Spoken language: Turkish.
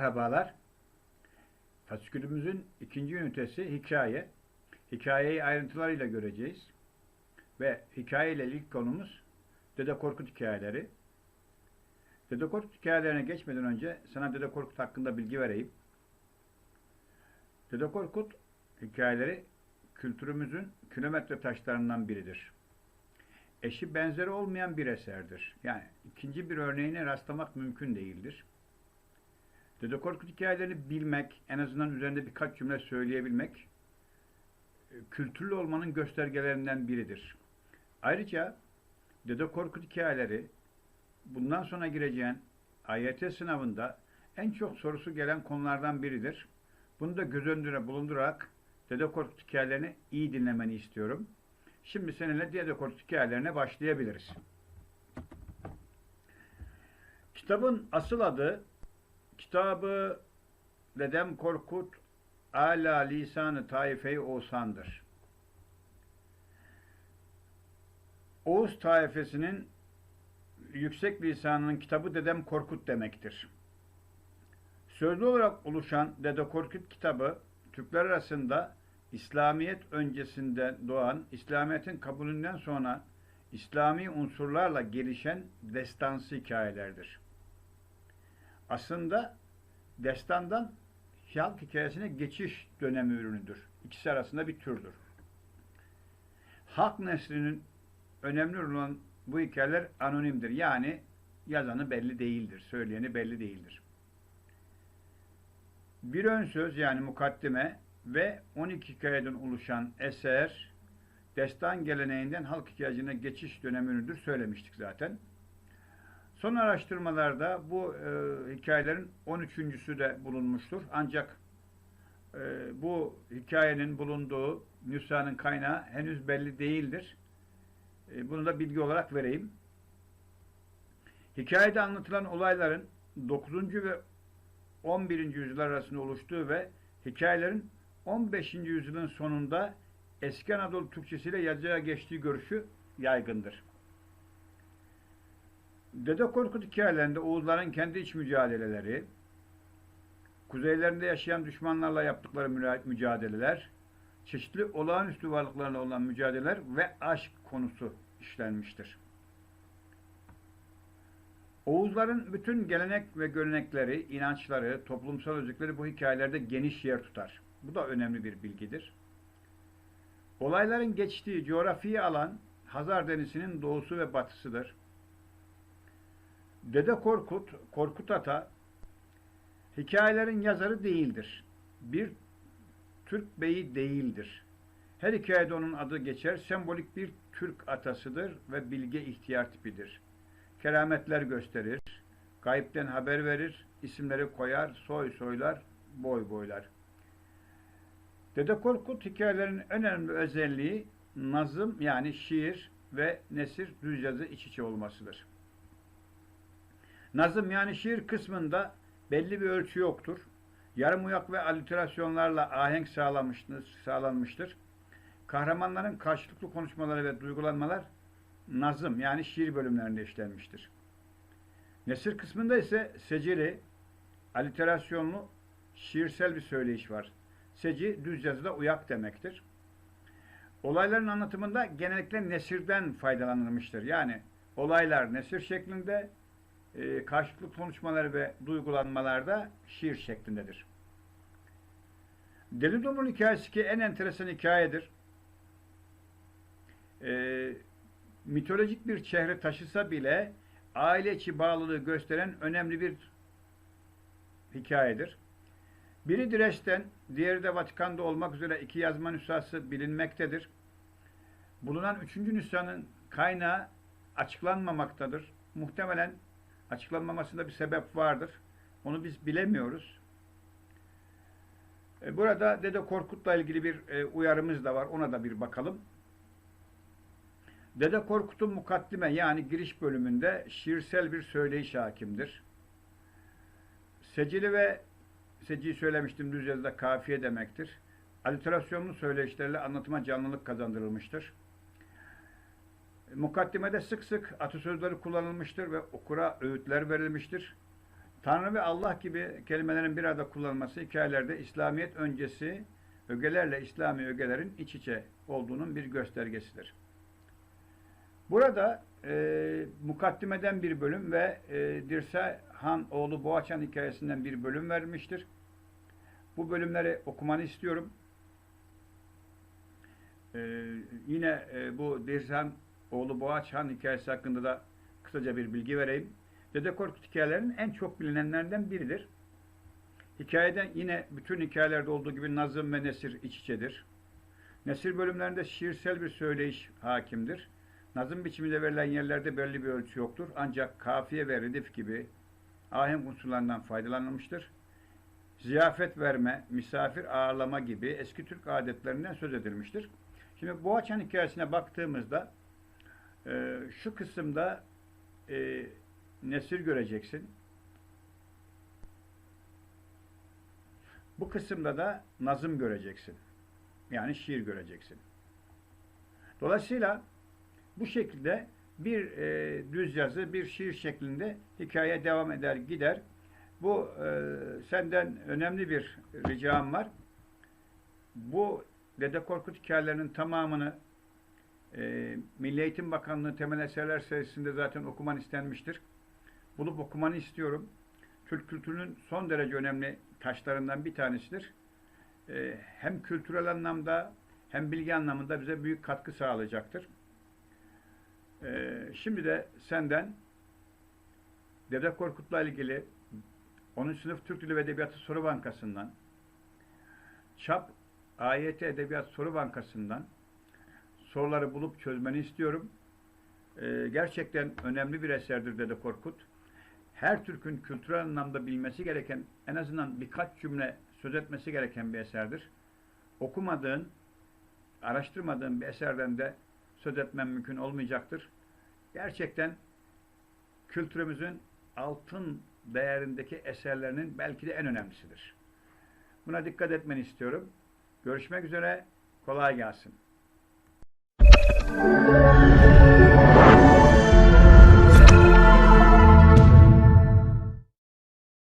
Merhabalar. Fasikülümüzün ikinci ünitesi hikaye. Hikayeyi ayrıntılarıyla göreceğiz. Ve hikaye ile ilk konumuz Dede Korkut hikayeleri. Dede Korkut hikayelerine geçmeden önce sana Dede Korkut hakkında bilgi vereyim. Dede Korkut hikayeleri kültürümüzün kilometre taşlarından biridir. Eşi benzeri olmayan bir eserdir. Yani ikinci bir örneğine rastlamak mümkün değildir. Dede Korkut hikayelerini bilmek, en azından üzerinde birkaç cümle söyleyebilmek, e, kültürlü olmanın göstergelerinden biridir. Ayrıca Dede Korkut hikayeleri, bundan sonra gireceğin AYT sınavında en çok sorusu gelen konulardan biridir. Bunu da göz önüne bulundurarak Dede Korkut hikayelerini iyi dinlemeni istiyorum. Şimdi seninle Dede Korkut hikayelerine başlayabiliriz. Kitabın asıl adı Kitabı Dedem Korkut Ala Lisanı Taife-i Oğuzhan'dır. Oğuz taifesinin yüksek lisanının kitabı Dedem Korkut demektir. Sözlü olarak oluşan Dede Korkut kitabı Türkler arasında İslamiyet öncesinde doğan, İslamiyet'in kabulünden sonra İslami unsurlarla gelişen destansı hikayelerdir. Aslında destandan halk hikayesine geçiş dönemi ürünüdür. İkisi arasında bir türdür. Halk neslinin önemli olan bu hikayeler anonimdir. Yani yazanı belli değildir, söyleyeni belli değildir. Bir ön söz yani mukaddime ve 12 hikayeden oluşan eser, destan geleneğinden halk hikayesine geçiş dönemi ürünüdür söylemiştik zaten. Son araştırmalarda bu e, hikayelerin 13.sü de bulunmuştur. Ancak e, bu hikayenin bulunduğu nüshanın kaynağı henüz belli değildir. E, bunu da bilgi olarak vereyim. Hikayede anlatılan olayların 9. ve 11. yüzyıllar arasında oluştuğu ve hikayelerin 15. yüzyılın sonunda eski Anadolu Türkçesiyle yazıya geçtiği görüşü yaygındır. Dede Korkut hikayelerinde Oğuzların kendi iç mücadeleleri, kuzeylerinde yaşayan düşmanlarla yaptıkları mücadeleler, çeşitli olağanüstü varlıklarla olan mücadeleler ve aşk konusu işlenmiştir. Oğuzların bütün gelenek ve görenekleri, inançları, toplumsal özellikleri bu hikayelerde geniş yer tutar. Bu da önemli bir bilgidir. Olayların geçtiği coğrafi alan Hazar Denizi'nin doğusu ve batısıdır. Dede Korkut, Korkut Ata hikayelerin yazarı değildir. Bir Türk beyi değildir. Her hikayede onun adı geçer. Sembolik bir Türk atasıdır ve bilge ihtiyar tipidir. Kerametler gösterir, gayipten haber verir, isimleri koyar, soy soylar, boy boylar. Dede Korkut hikayelerinin önemli özelliği nazım yani şiir ve nesir düz yazı iç içe olmasıdır. Nazım yani şiir kısmında belli bir ölçü yoktur. Yarım uyak ve aliterasyonlarla ahenk sağlanmıştır. Kahramanların karşılıklı konuşmaları ve duygulanmalar nazım yani şiir bölümlerinde işlenmiştir. Nesir kısmında ise secili, aliterasyonlu, şiirsel bir söyleyiş var. Seci düz yazıda uyak demektir. Olayların anlatımında genellikle nesirden faydalanılmıştır. Yani olaylar nesir şeklinde, e, karşılıklı konuşmaları ve duygulanmalarda şiir şeklindedir. Deli Domrul hikayesi ki en enteresan hikayedir. E, mitolojik bir çehre taşısa bile aile içi bağlılığı gösteren önemli bir hikayedir. Biri Direç'ten, diğeri de Vatikan'da olmak üzere iki yazma nüshası bilinmektedir. Bulunan üçüncü nüshanın kaynağı açıklanmamaktadır. Muhtemelen açıklanmamasında bir sebep vardır. Onu biz bilemiyoruz. E, burada Dede Korkut'la ilgili bir e, uyarımız da var. Ona da bir bakalım. Dede Korkut'un mukaddime yani giriş bölümünde şiirsel bir söyleyiş hakimdir. Secili ve seciyi söylemiştim düz yazıda kafiye demektir. Aliterasyonlu söyleyişlerle anlatıma canlılık kazandırılmıştır. Mukaddimede sık sık atasözleri kullanılmıştır ve okura öğütler verilmiştir. Tanrı ve Allah gibi kelimelerin bir arada kullanılması hikayelerde İslamiyet öncesi ögelerle İslami ögelerin iç içe olduğunun bir göstergesidir. Burada e, mukaddimeden bir bölüm ve e, Dirse Han oğlu Boğaçan hikayesinden bir bölüm vermiştir. Bu bölümleri okumanı istiyorum. E, yine e, bu Dirsen oğlu Boğaç Han hikayesi hakkında da kısaca bir bilgi vereyim. Dede Korkut hikayelerinin en çok bilinenlerden biridir. Hikayeden yine bütün hikayelerde olduğu gibi nazım ve nesir iç içedir. Nesir bölümlerinde şiirsel bir söyleyiş hakimdir. Nazım biçiminde verilen yerlerde belli bir ölçü yoktur. Ancak kafiye ve redif gibi ahenk unsurlarından faydalanılmıştır. Ziyafet verme, misafir ağırlama gibi eski Türk adetlerinden söz edilmiştir. Şimdi Boğaçan hikayesine baktığımızda e, şu kısımda e, nesir göreceksin. Bu kısımda da nazım göreceksin. Yani şiir göreceksin. Dolayısıyla bu şekilde bir e, düz yazı, bir şiir şeklinde hikaye devam eder, gider. Bu e, senden önemli bir ricam var. Bu Dede Korkut hikayelerinin tamamını e, Milli Eğitim Bakanlığı temel eserler serisinde zaten okuman istenmiştir. Bulup okumanı istiyorum. Türk kültürünün son derece önemli taşlarından bir tanesidir. E, hem kültürel anlamda hem bilgi anlamında bize büyük katkı sağlayacaktır. E, şimdi de senden Dede Korkut'la ilgili 10. sınıf Türk Dili ve Edebiyatı Soru Bankası'ndan ÇAP AYT Edebiyat Soru Bankası'ndan soruları bulup çözmeni istiyorum. Ee, gerçekten önemli bir eserdir Dede Korkut. Her Türk'ün kültürel anlamda bilmesi gereken, en azından birkaç cümle söz etmesi gereken bir eserdir. Okumadığın, araştırmadığın bir eserden de söz etmen mümkün olmayacaktır. Gerçekten kültürümüzün altın değerindeki eserlerinin belki de en önemlisidir. Buna dikkat etmeni istiyorum. Görüşmek üzere. Kolay gelsin. Thank you.